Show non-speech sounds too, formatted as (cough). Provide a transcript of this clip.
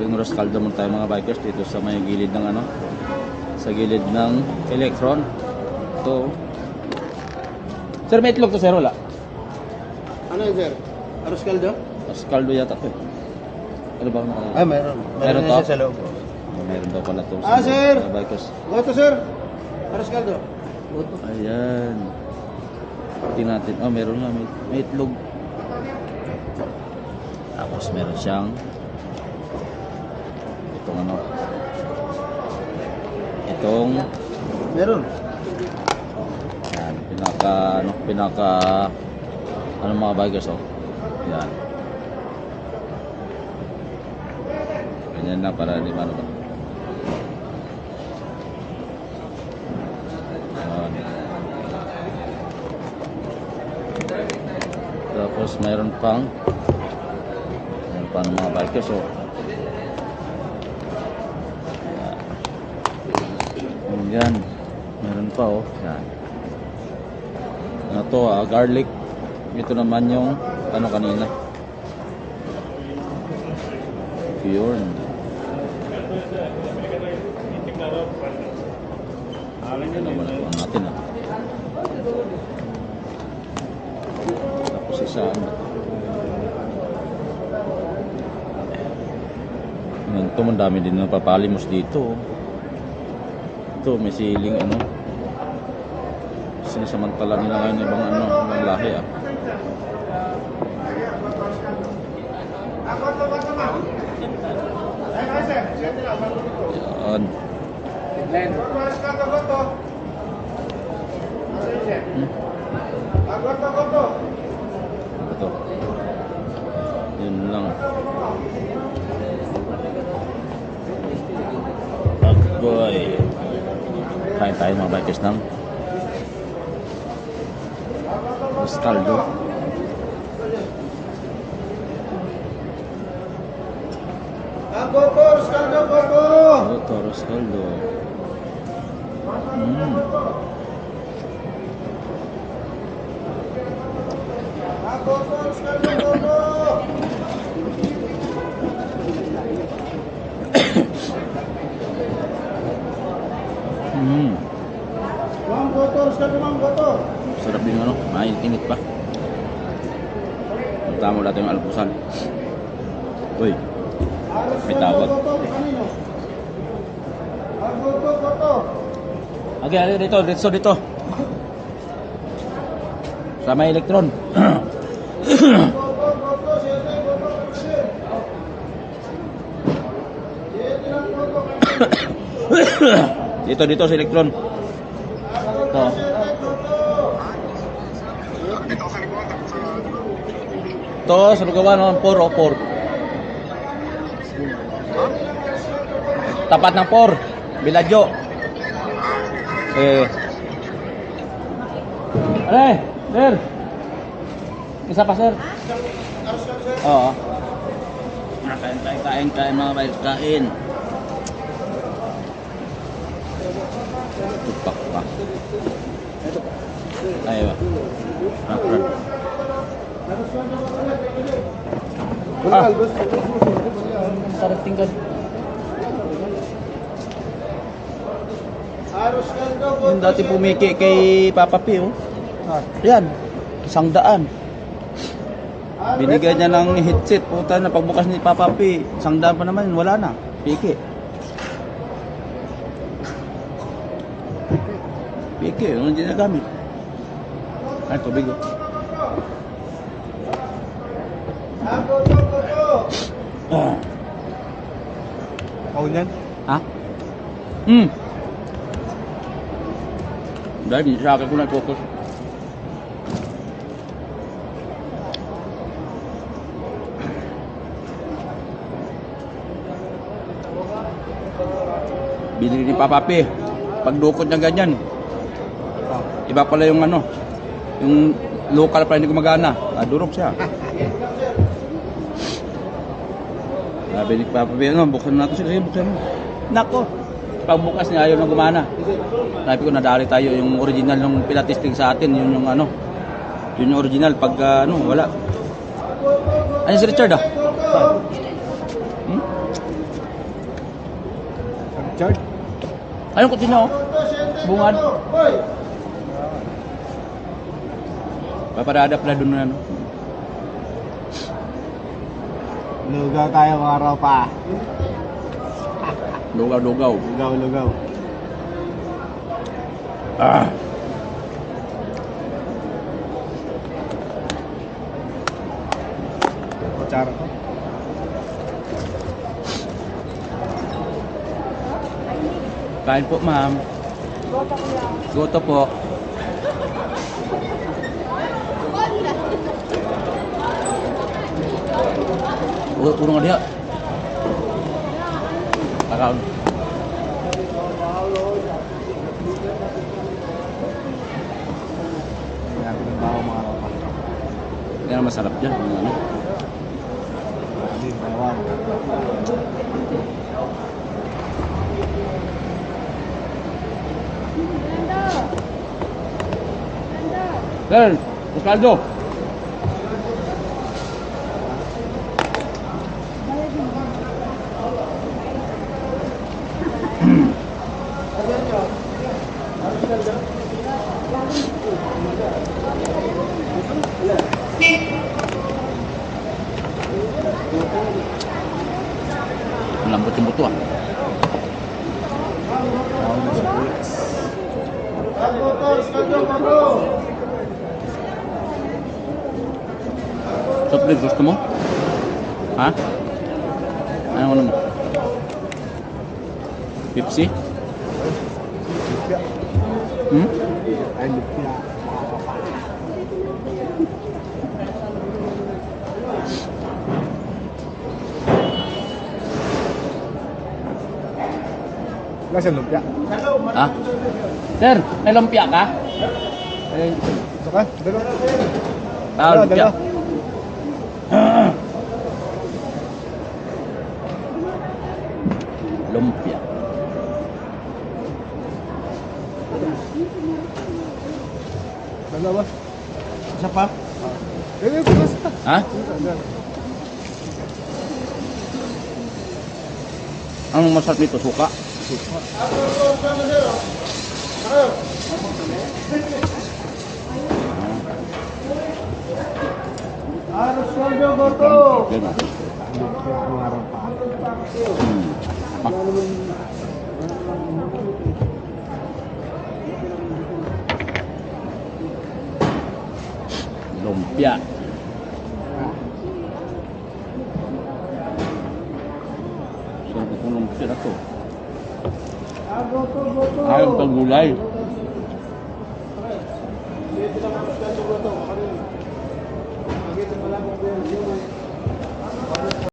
So yung Roscaldo muna tayo mga bikers dito sa may gilid ng ano sa gilid ng Electron. Ito. Sir, may itlog to sir, wala? Ano yun, sir? Aros kaldo? Roscaldo yata to. eh. Ano ba? Ano? Ah, meron. Meron Meron to? na sa loob. meron daw pala to. Ah, sir! Mga bikers. Goto, sir. Aros kaldo. Goto. Ayan. Tingnan natin. Oh, meron nga. May, may itlog. Tapos meron siyang itong ano. Itong Meron. yan, pinaka ano, pinaka ano mga bagers oh. Yan. Ganyan lang para di ano ba. Yan. Tapos mayroon pang mayroon pang mga bikers oh. Yan. Meron pa oh. Yan. Ano to ah, garlic. Ito naman yung ano kanina. Yun. Ito naman ang natin ah. Tapos isa ano. Ito ang dami din ng papalimos dito. oh. Ito may siling ano. Sinasamantala nila ngayon ibang ano, ibang lahi ah. Yan. Hmm? Ito. Yun lang. Kain tayo mga bikers ng. Aros kaldo, goto. Oh, Toros Caldo. Mm. Ah, goto. Aros Mm. Goto. Aros kaldo, ma'am, goto. Sarap din ano, mainit-init pa. Punta mo natin yung alpusan. Uy, May tawag. Okay, okay, dito, dito, dito. Sa may elektron. Goto, (coughs) dito, dito sa elektron. Ito. Ito, sa lugawan, no? 4 o 4. Tapat ng 4. Biladyo. Eh. Ano Sir? Isa pa, sir? Oo. Ah, Kain, kain, kain, mga baik, kain. Tupak pa. Ay, ba? Ah, friend. Ah. Sarap tingkad. Yung dati pumiki kay Papa P, oh. Yan. Isang daan. Binigyan niya ng headset. Puta na, pagbukas ni Papa P, isang daan pa naman, wala na. Piki. Piki, yung hindi nagamit. Ay, tubig, oh. Ah, goto, goto. Ah. Ako yan? Ha? Hmm. Dahil sa akin ko na-focus. Binili ni Papa P. Pagdukot niya ganyan. Iba pala yung ano. Yung local pa hindi gumagana. Ah, durog siya. (laughs) Sabi ni Papa B, ano, buksan natin siya. Sige, buksan mo. Nako. Pagbukas niya, ayaw na gumana. Sabi ko, nadali tayo yung original ng pinatesting sa atin. Yun yung ano. Yun yung original. Pag ah, ano, wala. Ano si Richard ah? Hmm? Richard? Ayun, kutsina oh. Bungad. Hoy! Paparada pala doon na ano. Lugaw tayo mga araw pa. Lugaw-lugaw. Lugaw, lugaw. Ah. Kutsara ko. Kain po, ma'am. Goto po. Ulo, ulo nga diha. Kakaon. Kaya ang masarap dyan. Ano. Sir, Osvaldo. Malambot yung buto ah. Kaldo, kaldo, kaldo! Soft drink gusto mo? Ha? Ano ano mo? Pepsi? Lupya. Hmm? Ay, lupya. Nasa lupya. Ha? Sir, may lumpia ka? Ay, ito ka? Dalo. Ah, lumpia. Lumpia. Dalawa. Isa pa? Eh, eh, basta. Ha? Dalo. Anong masarap nito? Suka? Aros, lumpia sarap kong lumpia na to Ayaw pang gulay.